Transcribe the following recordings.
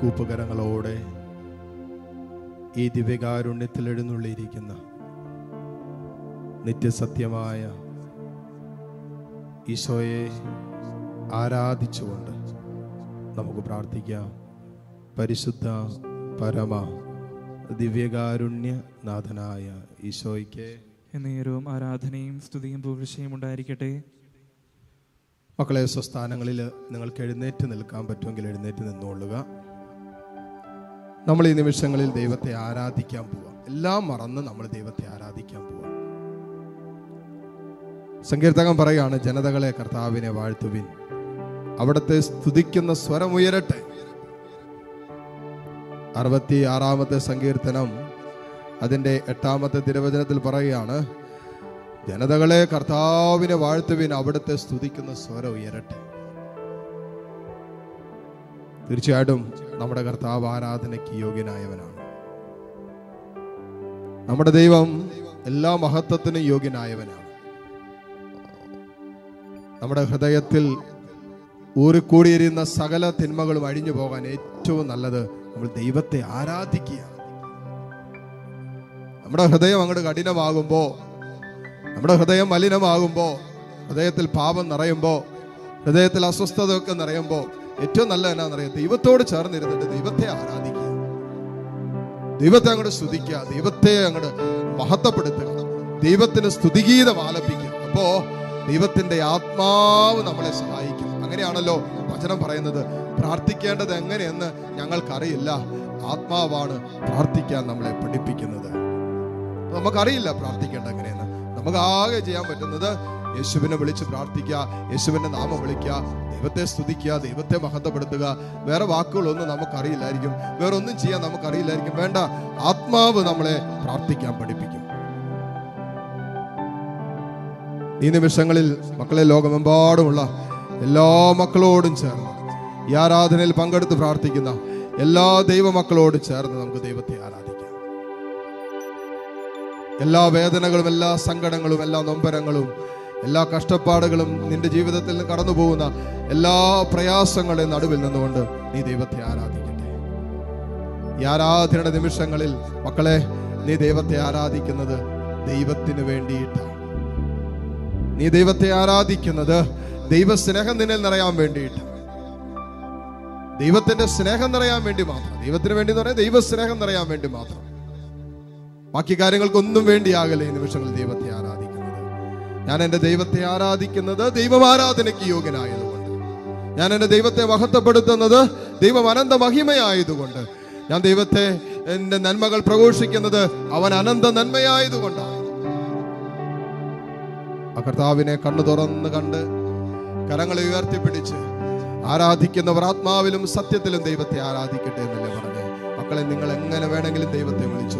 കൂപ്പുകരങ്ങളോടെ ഈ ദിവ്യകാരുണ്യത്തിൽ എഴുന്നള്ളിയിരിക്കുന്ന നിത്യസത്യമായ ഈശോയെ ആരാധിച്ചുകൊണ്ട് നമുക്ക് പ്രാർത്ഥിക്കാം. പരിശുദ്ധ പരമ ദിവ്യകാരുണ്യ നാഥനായ ഈശോയ്ക്ക് നേരവും ആരാധനയും സ്തുതിയും ഭൂവിഷയും ഉണ്ടായിരിക്കട്ടെ. മക്കളെ സ്വസ്ഥാനങ്ങളിൽ നിങ്ങൾക്ക് എഴുന്നേറ്റ് നിൽക്കാൻ പറ്റുമെങ്കിൽ എഴുന്നേറ്റ് നിന്നുകൊള്ളുക. നമ്മൾ ഈ നിമിഷങ്ങളിൽ ദൈവത്തെ ആരാധിക്കാൻ പോവാം. എല്ലാം മറന്ന് നമ്മൾ ദൈവത്തെ ആരാധിക്കാൻ പോവാം. സങ്കീർത്തകം പറയുകയാണ് ജനതകളെ കർത്താവിനെ വാഴ്ത്തുവിൻ. അവിടുത്തെ സ്തുതിക്കുന്ന സ്വരമുയരട്ടെ അറുപത്തി ആറാമത്തെ സങ്കീർത്തനം അതിന്റെ എട്ടാമത്തെ തിരുവചനത്തിൽ പറയുകയാണ് ജനതകളെ കർത്താവിനെ വാഴ്ത്തുവിൻ അവിടുത്തെ സ്തുതിക്കുന്ന സ്വരം ഉയരട്ടെ. തീർച്ചയായിട്ടും നമ്മുടെ കർത്താവ് ആരാധനയ്ക്ക് യോഗ്യനായവനാണ്. നമ്മുടെ ദൈവം എല്ലാ മഹത്വത്തിനും യോഗ്യനായവനാണ്. നമ്മുടെ ഹൃദയത്തിൽ ഊറിക്കൂടിയിരുന്ന സകല തിന്മകളും അഴിഞ്ഞു പോകാൻ ഏറ്റവും നല്ലത് നമ്മൾ ദൈവത്തെ ആരാധിക്കുക നമ്മുടെ ഹൃദയം അങ്ങോട്ട് കഠിനമാകുമ്പോൾ നമ്മുടെ ഹൃദയം മലിനമാകുമ്പോൾ ഹൃദയത്തിൽ പാപം നിറയുമ്പോൾ ഹൃദയത്തിൽ അസ്വസ്ഥതയൊക്കെ നിറയുമ്പോൾ ഏറ്റവും നല്ല എന്നാന്നറിയാം? ദൈവത്തോട് ചേർന്നിരുന്നിട്ട് ദൈവത്തെ ആരാധിക്കുക. ദൈവത്തെ അങ്ങോട്ട് സ്തുതിക്കുക. ദൈവത്തെ അങ്ങോട്ട് മഹത്വപ്പെടുത്തുക. ദൈവത്തിന് സ്തുതിഗീതം ആലപിക്കുക. അപ്പോ ദൈവത്തിന്റെ ആത്മാവ് നമ്മളെ സഹായിക്കും. അങ്ങനെയാണല്ലോ വചനം പറയുന്നത്. പ്രാർത്ഥിക്കേണ്ടത് എങ്ങനെയെന്ന് ഞങ്ങൾക്കറിയില്ല. ആത്മാവാണ് പ്രാർത്ഥിക്കാൻ നമ്മളെ പഠിപ്പിക്കുന്നത്. നമുക്കറിയില്ല പ്രാർത്ഥിക്കേണ്ട എങ്ങനെയെന്ന്. നമുക്ക് ആകെ ചെയ്യാൻ പറ്റുന്നത് യേശുവിനെ വിളിച്ച് പ്രാർത്ഥിക്കുക യേശുവിന്റെ നാമം വിളിക്കുക ദൈവത്തെ സ്തുതിക്കുക ദൈവത്തെ മഹത്വപ്പെടുത്തുക. വേറെ വാക്കുകളൊന്നും നമുക്കറിയില്ലായിരിക്കും. വേറെ ഒന്നും ചെയ്യാൻ നമുക്കറിയില്ലായിരിക്കും. വേണ്ട ആത്മാവ് നമ്മളെ പ്രാർത്ഥിക്കാൻ പഠിപ്പിക്കും. ഈ നിമിഷങ്ങളിൽ മക്കളെ ലോകമെമ്പാടുമുള്ള എല്ലാ മക്കളോടും ചേർന്ന് ഈ ആരാധനയിൽ പങ്കെടുത്ത് പ്രാർത്ഥിക്കുന്ന എല്ലാ ദൈവമക്കളോടും ചേർന്ന് നമുക്ക് ദൈവത്തെ ആരാധിക്കാം. എല്ലാ വേദനകളും എല്ലാ സങ്കടങ്ങളും എല്ലാ നൊമ്പരങ്ങളും എല്ലാ കഷ്ടപ്പാടുകളും നിന്റെ ജീവിതത്തിൽ നിന്ന് കടന്നു പോകുന്ന എല്ലാ പ്രയാസങ്ങളുടെയും നടുവിൽ നിന്നുകൊണ്ട് നീ ദൈവത്തെ ആരാധിക്കട്ടെ. ഈ ആരാധനയുടെ നിമിഷങ്ങളിൽ മക്കളെ നീ ദൈവത്തെ ആരാധിക്കുന്നത് ദൈവത്തിന് വേണ്ടിയിട്ടാണ്. നീ ദൈവത്തെ ആരാധിക്കുന്നത് ദൈവസ്നേഹം നിന്നിൽ നിറയാൻ വേണ്ടിയിട്ട് ദൈവത്തിന്റെ സ്നേഹം നിറയാൻ വേണ്ടി മാത്രം. ദൈവത്തിന് വേണ്ടി എന്ന് പറയാൻ ദൈവസ്നേഹം നിറയാൻ വേണ്ടി മാത്രം. ബാക്കി കാര്യങ്ങൾക്കൊന്നും വേണ്ടിയാകല്ലേ ഈ നിമിഷങ്ങളിൽ ദൈവത്തെ ആരാധിക്കുന്നത്? ഞാൻ എന്റെ ദൈവത്തെ ആരാധിക്കുന്നത് ദൈവം ആരാധനയ്ക്ക് യോഗ്യനായതുകൊണ്ട്. ഞാൻ എന്റെ ദൈവത്തെ മഹത്വപ്പെടുത്തുന്നത് ദൈവം അനന്ത മഹിമയായതുകൊണ്ട്. ഞാൻ ദൈവത്തെ എന്റെ നന്മകൾ പ്രഘോഷിക്കുന്നത് അവൻ അനന്ത നന്മയായതുകൊണ്ടാണ്. ആ കർത്താവിനെ കണ്ണു തുറന്ന് കണ്ട് കരങ്ങളെ ഉയർത്തിപ്പിടിച്ച് ആരാധിക്കുന്നവർ ആത്മാവിലും സത്യത്തിലും ദൈവത്തെ ആരാധിക്കട്ടെ എന്നല്ലേ പറഞ്ഞു. മക്കളെ നിങ്ങൾ എങ്ങനെ വേണമെങ്കിലും ദൈവത്തെ വിളിച്ചു.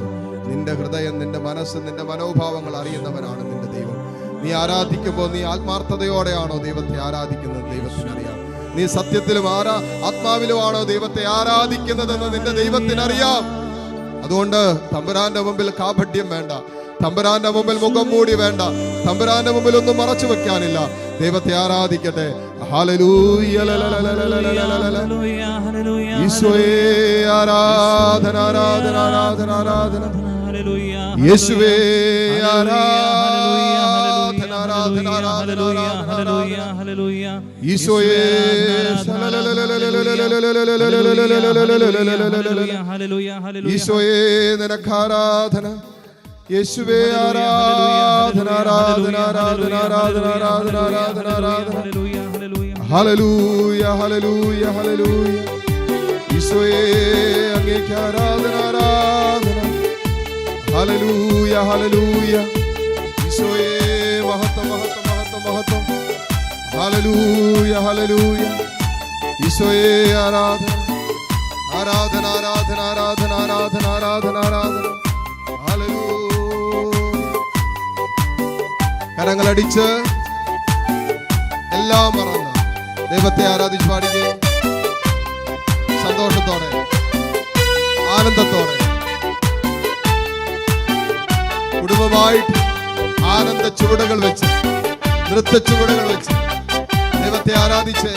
നിന്റെ ഹൃദയം നിന്റെ മനസ്സ് നിന്റെ മനോഭാവങ്ങൾ അറിയുന്നവനാണ് നിന്റെ ദൈവം. നീ ആരാധിക്കുമ്പോൾ നീ ആത്മാർത്ഥതയോടെയാണോ ദൈവത്തെ ആരാധിക്കുന്നത്? ദൈവത്തിന് അറിയാം. നീ സത്യത്തിലും ആരാ ആത്മാവിലുമാണോ ദൈവത്തെ ആരാധിക്കുന്നതെന്ന് നിന്റെ ദൈവത്തിനറിയാം. അതുകൊണ്ട് തമ്പുരാന്റെ മുമ്പിൽ കാപഠ്യം വേണ്ട. തമ്പുരാന്റെ മുമ്പിൽ മുഖം മൂടി വേണ്ട. തമ്പുരാന്റെ മുമ്പിൽ ഒന്നും മറച്ചു വെക്കാനില്ല. ദൈവത്തെ ആരാധിക്കട്ടെ. ഈശോയെ ആരാധന ആരാധന ആരാധന ആരാധന. യേശുവേ ആരാധന. ആരാധന ആരാധന ആരാധന ഹല്ലേലൂയ. ഈശോയെ. ഈശോയെ നിനക്ക് ആരാധന യേശുവേ ആരാധന ആരാധന ആരാധന ആരാധന ആരാധന ആരാധന ആരാധന ഹല്ലേലൂയ, ഹല്ലേലൂയ. ഹല്ലേലൂയ ഈശോയെ അങ്ങേക്ക് ആരാധന ആരാധന ഹല്ലേലൂയ ഹല്ലേലൂയ ഈശോയെ മഹത്വം. ഹലലൂയ ഹലലൂയ ഈശോയെ ആരാധന. ആരാധന ആരാധന ആരാധന ആരാധന ആരാധന ആരാധന. കരങ്ങളടിച്ച് എല്ലാം മറന്ന് ദൈവത്തെ ആരാധിച്ച് പാടുകയും സന്തോഷത്തോടെ ആനന്ദത്തോടെ കുടുംബമായിട്ട് ആനന്ദ ചുവടുകൾ വെച്ച് നൃത്ത ചുവടുകൾ വെച്ച് ദൈവത്തെ ആരാധിച്ച്.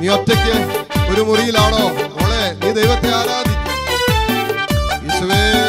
നീ ഒറ്റയ്ക്ക് ഒരു മുറിയിലാണോ? അവളെ നീ ദൈവത്തെ ആരാധിക്കും. യേശുവേ.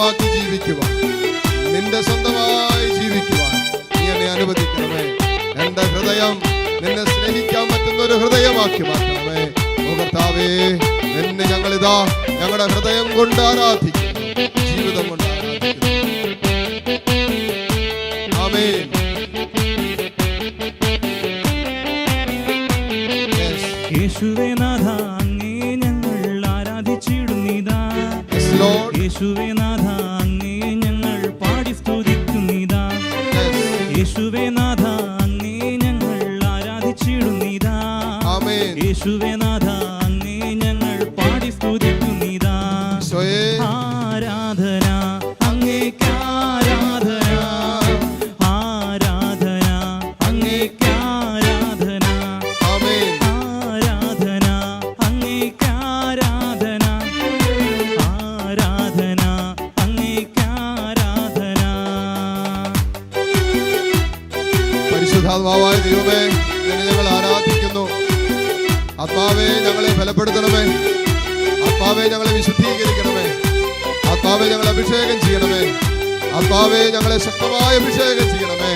സ്വന്തമാക്കി ജീവിക്കുവാൻ. നിന്റെ സ്വന്തമായി ജീവിക്കുവാൻ. നീ എന്നെ അനുവദിക്കണമേ. എന്റെ ഹൃദയം നിന്നെ സ്നേഹിക്കാൻ പറ്റുന്ന ഒരു ഹൃദയമാക്കി മാറ്റണമേ. ഭർത്താവേ കർത്താവേ നിന്നെ ഞങ്ങളിതാ ഞങ്ങളുടെ ഹൃദയം കൊണ്ട് ആരാധിക്കും. ജീവിതം കൊണ്ട് ആരാധിക്കും. ആമേൻ. യേശുവേ നാഥ അങ്ങേ ഞങ്ങൾ ആരാധിച്ചിടുന്നിതാ Yes, അഭിഷേകം ചെയ്യണമേ. ആത്മാവേ ഞങ്ങളെ ശക്തമായ അഭിഷേകം ചെയ്യണമേ.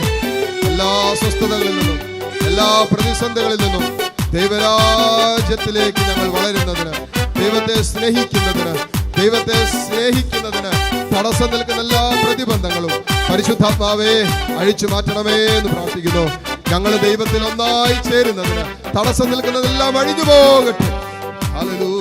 എല്ലാ അസ്വസ്ഥതകളിൽ നിന്നും എല്ലാ പ്രതിസന്ധികളിൽ നിന്നും ദൈവരാജ്യത്തിലേക്ക് ഞങ്ങൾ വളരുന്നതിന് ദൈവത്തെ സ്നേഹിക്കുന്നതിന് ദൈവത്തെ സ്നേഹിക്കുന്നതിന് തടസ്സം നിൽക്കുന്ന എല്ലാ പ്രതിബന്ധങ്ങളും പരിശുദ്ധാത്മാവേ അഴിച്ചു മാറ്റണമേ എന്ന് പ്രാർത്ഥിക്കുന്നു. ഞങ്ങൾ ദൈവത്തിൽ ഒന്നായി ചേരുന്നതിന് തടസ്സം നിൽക്കുന്നതെല്ലാം അഴിഞ്ഞു പോകട്ടെ. ഹല്ലേലൂയ.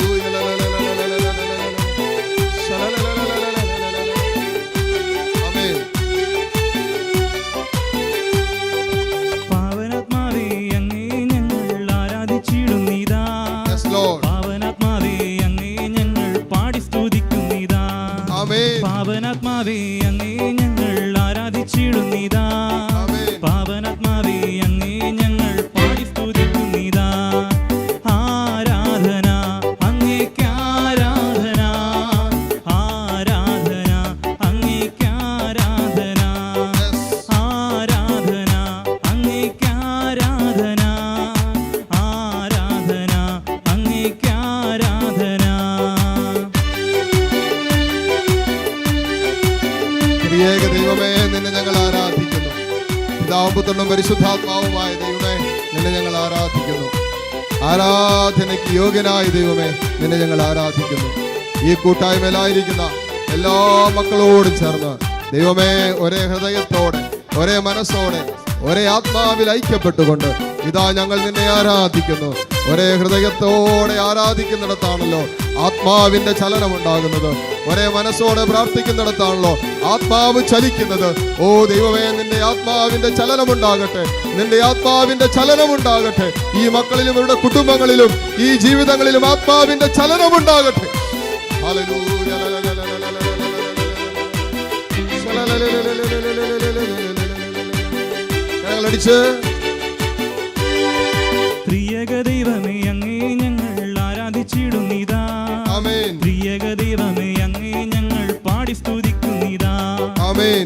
പരിശുദ്ധാത്മാവുമായ ദൈവമേ നിന്നെ ഞങ്ങൾ ആരാധിക്കുന്നു. ആരാധനയ്ക്ക് യോഗ്യനായ ദൈവമേ നിന്നെ ഞങ്ങൾ ആരാധിക്കുന്നു. ഈ കൂട്ടായ്മയിലായിരിക്കുന്ന എല്ലാ മക്കളോടും ചേർന്ന് ദൈവമേ ഒരേ ഹൃദയത്തോടെ ഒരേ മനസ്സോടെ ഒരേ ആത്മാവിൽ ഐക്യപ്പെട്ടുകൊണ്ട് ഇതാ ഞങ്ങൾ നിന്നെ ആരാധിക്കുന്നു. ഒരേ ഹൃദയത്തോടെ ആരാധിക്കുന്നിടത്താണല്ലോ ആത്മാവിന്റെ ചലനം ഉണ്ടാകുന്നത് ഒരേ മനസ്സോടെ പ്രാർത്ഥിക്കുന്നിടത്താണല്ലോ ആത്മാവ് ചലിക്കുന്നത്. ഓ ദൈവമേ നിന്റെ ആത്മാവിന്റെ ചലനമുണ്ടാകട്ടെ. നിന്റെ ആത്മാവിന്റെ ചലനമുണ്ടാകട്ടെ. ഈ മക്കളിലും ഇവരുടെ കുടുംബങ്ങളിലും ഈ ജീവിതങ്ങളിലും ആത്മാവിന്റെ ചലനമുണ്ടാകട്ടെ. ഞങ്ങൾ കരങ്ങളടിച്ച് അങ്ങേ ഞങ്ങൾ പാടി സ്തുതിക്കുന്നിതാ ആമേൻ.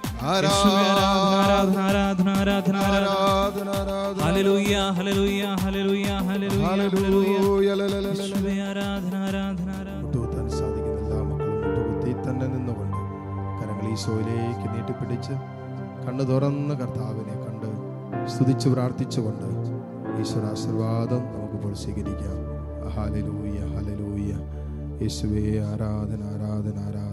നിന്നുകൊണ്ട് കരങ്ങൾ ഈശോയിലേക്ക് നീട്ടിപ്പിടിച്ച് കണ്ണു തുറന്ന് കർത്താവിനെ കണ്ട് സ്തുതിച്ച് പ്രാർത്ഥിച്ചുകൊണ്ട് ഈശ്വര ആശീർവാദം നമുക്കിപ്പോൾ സ്വീകരിക്കാം ഹലലൂയ ഹലലൂയ യേശുവേ ആരാധന ആരാധന ആരാധന.